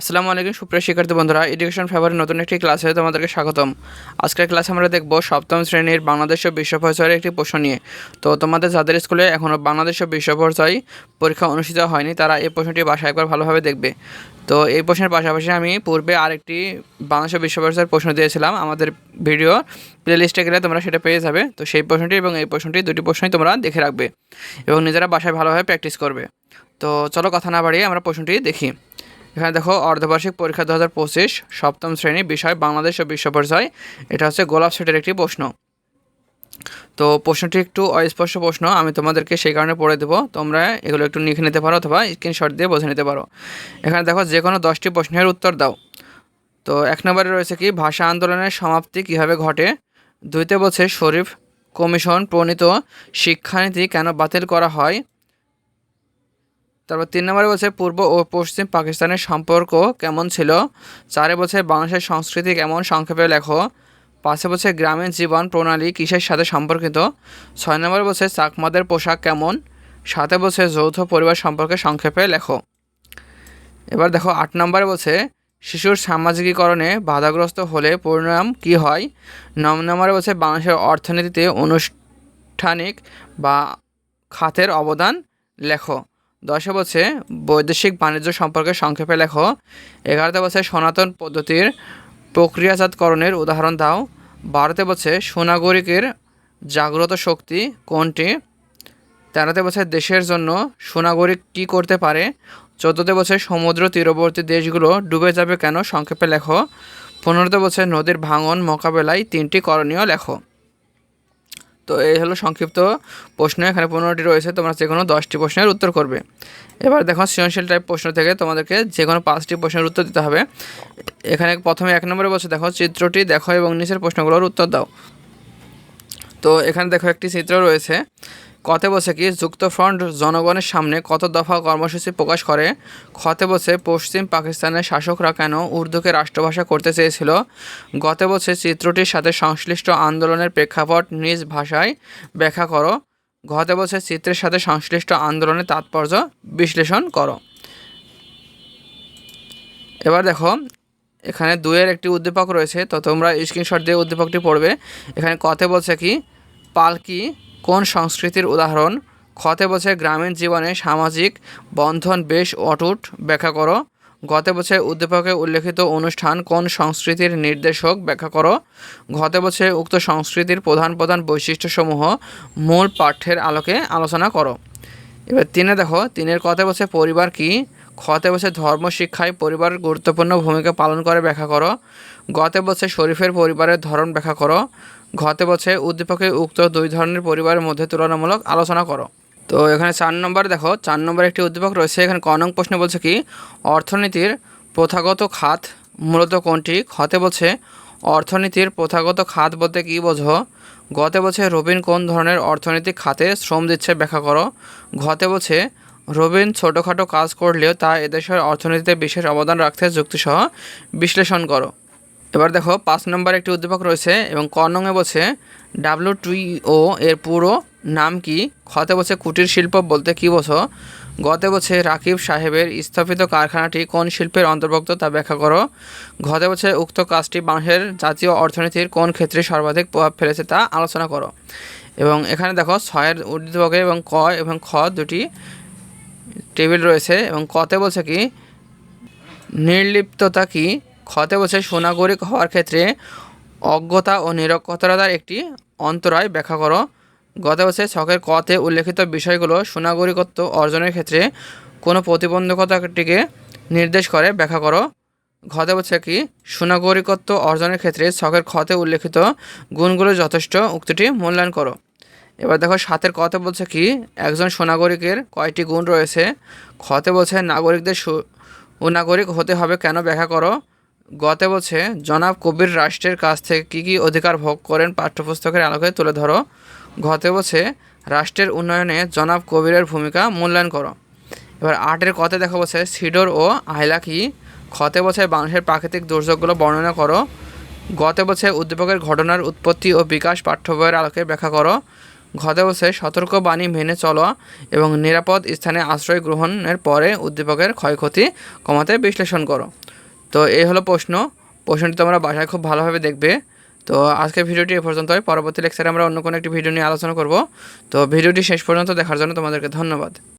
আসসালামু আলাইকুম, সুপ্রিয় শিক্ষার্থী বন্ধুরা। এডুকেশন ফেভারের নতুন একটি ক্লাসে তোমাদেরকে স্বাগতম। আজকের ক্লাসে আমরা দেখব সপ্তম শ্রেণির বাংলাদেশ ও বিশ্ব পরিচয়ের একটি প্রশ্ন নিয়ে। তো তোমাদের যাদের স্কুলে এখনও বাংলাদেশ ও বিশ্ব পরিচয় পরীক্ষা অনুষ্ঠিত হয়নি, তারা এই প্রশ্নটি বাসায় একবার ভালোভাবে দেখবে। তো এই প্রশ্নের পাশাপাশি আমি পূর্বে আরেকটি বাংলাদেশ ও বিশ্ব পরিচয়ের প্রশ্ন দিয়েছিলাম। আমাদের ভিডিও প্লেলিস্টে গেলে তোমরা সেটা পেয়ে যাবে। তো সেই প্রশ্নটি এবং এই প্রশ্নটি দুটি প্রশ্নই তোমরা দেখে রাখবে এবং নিজেরা বাসায় ভালোভাবে প্র্যাকটিস করবে। তো চলো কথা না বাড়িয়ে আমরা প্রশ্নটি দেখি। এখানে দেখো অর্ধবার্ষিক পরীক্ষা দু হাজার পঁচিশ, সপ্তম শ্রেণি বিষয় বাংলাদেশ ও বিশ্ব পরিচয় এটা হচ্ছে গোলাপ সেটের একটি প্রশ্ন। তো প্রশ্নটি একটু অস্পষ্ট প্রশ্ন, আমি তোমাদেরকে সেই কারণে পড়ে দেবো। তোমরা এগুলো একটু লিখে নিতে পারো অথবা স্ক্রিনশট দিয়ে বুঝে নিতে পারো। এখানে দেখো যে কোনো দশটি প্রশ্নের উত্তর দাও। তো এক নম্বরে রয়েছে কি, ভাষা আন্দোলনের সমাপ্তি কীভাবে ঘটে? দুইতে বলছে, শরীফ কমিশন প্রণীত শিক্ষানীতি কেন বাতিল করা হয়? তারপর তিন নম্বরে বলছে পূর্ব ও পশ্চিম পাকিস্তানের সম্পর্ক কেমন ছিল? চারে বলছে বাংলাদেশের সংস্কৃতি কেমন? সংক্ষেপে লেখো। পাঁচে বলছে গ্রামীণ জীবন প্রণালী কিসের সাথে সম্পর্কিত? ছয় নম্বরে বলছে চাকমাদের পোশাক কেমন? সাথে বলছে যৌথ পরিবার সম্পর্কে সংক্ষেপে লেখো। এবার দেখো আট নম্বরে বলছে শিশুর সামাজিকীকরণে বাধাগ্রস্ত হলে পরিণাম কি হয়? নয় নম্বরে বলছে বাংলাদেশের অর্থনীতিতে অনুষ্ঠানিক বা খাতের অবদান লেখো। দশে বলছে, বৈদেশিক বাণিজ্য সম্পর্কে সংক্ষেপে লেখো। এগারোতে বলছে, সনাতন পদ্ধতির প্রক্রিয়াজাতকরণের উদাহরণ দাও। বারোতে বলছে, সোনাগরিকের জাগ্রত শক্তি কোনটি? তেরোতে বছর দেশের জন্য সোনাগরিক কী করতে পারে? চোদ্দোতে বছর সমুদ্র তীরবর্তী দেশগুলো ডুবে যাবে কেন? সংক্ষেপে লেখো। পনেরোতে বছর নদীর ভাঙন মোকাবেলায় তিনটি করণীয় লেখো। তো এই হলো সংক্ষিপ্ত প্রশ্ন, এখানে পনেরোটি রয়েছে, তোমরা যে কোনো দশটি প্রশ্নের উত্তর করবে। এবার দেখো সৃজনশীল টাইপ প্রশ্ন থেকে তোমাদেরকে যে কোনো পাঁচটি প্রশ্নের উত্তর দিতে হবে। এখানে প্রথমে এক নম্বরে বসে দেখো চিত্রটি দেখো এবং নিচের প্রশ্নগুলোর উত্তর দাও। তো এখানে দেখো একটি চিত্র রয়েছে কতে বসে কি যুক্তফ্রন্ট জনগণের সামনে কত দফা কর্মসূচি প্রকাশ করে? খতে বসে পশ্চিম পাকিস্তানের শাসকরা কেন উর্দুকে রাষ্ট্রভাষা করতে চেয়েছিল? গতে বসে চিত্রটির সাথে সংশ্লিষ্ট আন্দোলনের প্রেক্ষাপট নিজ ভাষায় ব্যাখ্যা করো। ঘতে বসে চিত্রের সাথে সংশ্লিষ্ট আন্দোলনের তাৎপর্য বিশ্লেষণ করো। এবার দেখো, এখানে দুয়ের একটি উদ্দীপক রয়েছে, তো তোমরা স্ক্রিনশট দিয়ে উদ্দীপকটি পড়বে। এখানে কতে বলছে কি পালকি কোন সংস্কৃতির উদাহরণ? খতে বছর গ্রামীণ জীবনে সামাজিক বন্ধন বেশ অটুট। ব্যাখ্যা করো। গত বছর উদ্দীপকে উল্লেখিত অনুষ্ঠান কোন সংস্কৃতির নির্দেশক? ব্যাখ্যা করো। গত বছর উক্ত সংস্কৃতির প্রধান প্রধান বৈশিষ্ট্যসমূহ মূল পাঠ্যের আলোকে আলোচনা করো। এবার তিনে দেখো, তিনের কথা বলছে পরিবার কি? খতে বসে ধর্ম, শিক্ষায় পরিবার গুরুত্বপূর্ণ ভূমিকা পালন করে, ব্যাখ্যা করো। গতে বছর শরীফের পরিবারের ধরন ব্যাখ্যা করো। ঘতে বছর উদ্দীপকে উক্ত দুই ধরনের পরিবারের মধ্যে তুলনামূলক আলোচনা করো। তো এখানে চার নম্বর দেখো, চার নম্বর একটি উদ্দীপক রয়েছে। এখানে কনং প্রশ্ন বলছে কি, অর্থনীতির প্রথাগত খাত মূলত কোনটি? খতে বলছে অর্থনীতির প্রথাগত খাত বলতে কী বোঝো? গতে বছর রবিন কোন ধরনের অর্থনৈতিক খাতে শ্রম দিচ্ছে ব্যাখ্যা করো। ঘতে বলছে রবিন ছোটোখাটো কাজ করলেও তা এদেশের অর্থনীতিতে বিশেষ অবদান রাখতে যুক্তিসহ বিশ্লেষণ করো। এবার দেখো, পাঁচ নম্বর একটি উদ্দীপক রয়েছে এবং ক নঙে বলছে, ডাব্লিউ ও এর পুরো নাম কি? খতে বলছে, কুটির শিল্প বলতে কী বোঝো? গতে বলছে, রাকিব সাহেবের স্থাপিত কারখানাটি কোন শিল্পের অন্তর্ভুক্ত তা ব্যাখ্যা করো। ঘতে বলছে, উক্ত কাজটি বাংলাদেশের জাতীয় অর্থনীতির কোন ক্ষেত্রে সর্বাধিক প্রভাব ফেলেছে তা আলোচনা করো। এবং এখানে দেখো, ছয়ের উদ্দীপকে এবং ক এবং খ দুটি টেবিল রয়েছে এবং কতে বলছে কি, নির্লিপ্ততা কি? খতে বলছে সোনাগরিক হওয়ার ক্ষেত্রে অজ্ঞতা ও নিরক্ষতার একটি অন্তরায় ব্যাখ্যা করো। গত বছর ছকের কতে উল্লেখিত বিষয়গুলো সুনাগরিকত্ব অর্জনের ক্ষেত্রে কোনো প্রতিবন্ধকতাটিকে নির্দেশ করে, ব্যাখ্যা করো। ঘতে বলছে কি, সুনাগরিকত্ব অর্জনের ক্ষেত্রে ছকের ক্ষতে উল্লেখিত গুণগুলো যথেষ্ট, উক্তিটি মূল্যায়ন করো। এবার দেখো সাতের কতে বলছে কি, একজন সুনাগরিকের কয়টি গুণ রয়েছে? খতে বলছে, নাগরিকদের সুনাগরিক হতে হবে কেন ব্যাখ্যা করো? গতে বলছে, জনাব কবির রাষ্ট্রের কাছ থেকে কী কী অধিকার ভোগ করেন পাঠ্যপুস্তকের আলোকে তুলে ধরো। ঘতে বলছে, রাষ্ট্রের উন্নয়নে জনাব কবিরের ভূমিকা মূল্যায়ন করো। এবার আটের কথে দেখা বলছে, সিডোর ও আইলা কি ক্ষতে বছর বাংলাদেশের প্রাকৃতিক দুর্যোগগুলো বর্ণনা করো। গতে বছর উদ্দীপকের ঘটনার উৎপত্তি ও বিকাশ পাঠ্য বইয়ের আলোকে ব্যাখ্যা করো। ঘতে বসে সতর্কবাণী মেনে চলা এবং নিরাপদ স্থানে আশ্রয় গ্রহণের পরে উদ্দীপকের ক্ষয়ক্ষতি কমাতে বিশ্লেষণ করো। তো এই হলো প্রশ্ন। প্রশ্নটি তোমরা বাসায় খুব ভালোভাবে দেখবে। তো আজকের ভিডিওটি এ পর্যন্ত হয় পরবর্তী লেকচারে আমরা অন্য কোনো একটি ভিডিও নিয়ে আলোচনা করব। তো ভিডিওটি শেষ পর্যন্ত দেখার জন্য তোমাদেরকে ধন্যবাদ।